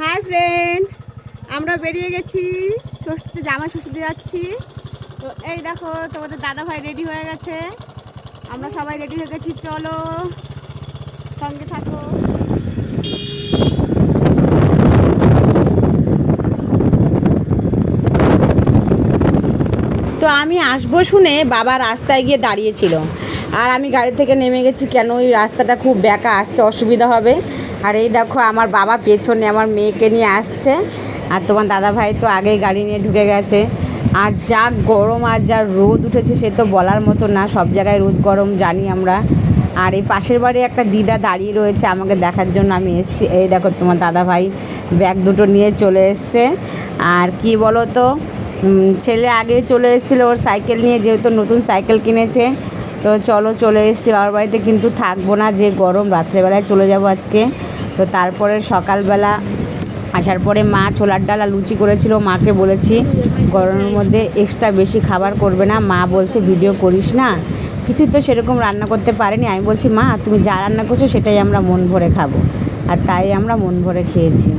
Hi friend আমরা বেরিয়ে গেছি। ষষ্ঠীতে জামা ষষ্ঠীতে যাচ্ছি। তো এই দেখো, তোমাদের দাদা ভাই রেডি হয়ে গেছে। আমরা সবাই রেডি হয়ে গেছি, চলো। সঙ্গে থাকো। তো আমি আসব শুনে বাবা রাস্তায় গিয়ে দাঁড়িয়েছিল। আর আমি গাড়ি থেকে নেমে গেছি, কেন ওই রাস্তাটা খুব ব্যাকা আসতে অসুবিধা হবে। আর এই দেখো, আমার বাবা পেছনে আমার মেয়েকে নিয়ে আসছে। আর তোমার দাদা ভাই তো আগেই গাড়ি নিয়ে ঢুকে গেছে। আর যা গরম আর যা রোদ উঠেছে সে তো বলার মতো না, সব জায়গায় রোদ গরম জানি আমরা। আর এই পাশের বাড়ি একটা দিদা দাঁড়িয়ে রয়েছে আমাকে দেখার জন্য, আমি এসেছি। এই দেখো, তোমার দাদা ভাই ব্যাগ দুটো নিয়ে চলে এসছে। আর কি বলো তো ছেলে আগে চলে এসেছিল, ওর সাইকেল নিয়ে, যেহেতু নতুন সাইকেল কিনেছে। তো চলো চলে এসেছি, বাবার বাড়িতে কিন্তু থাকব না, যে গরম, রাত্রেবেলায় চলে যাব আজকে। তো তারপরে সকালবেলা আসার পরে মা ছোলার ডাল আর লুচি করেছিল, মাকে বলেছি গরমের মধ্যে এক্সট্রা বেশি খাবার করবে না। মা বলছে, ভিডিও করিস না। কিছু তো সেরকম রান্না করতে পারেনি। আমি বলছি, মা, তুমি যা রান্না করছ সেটাই আমরা মন ভরে খাব। আর তাই আমরা মন ভরে খেয়েছি।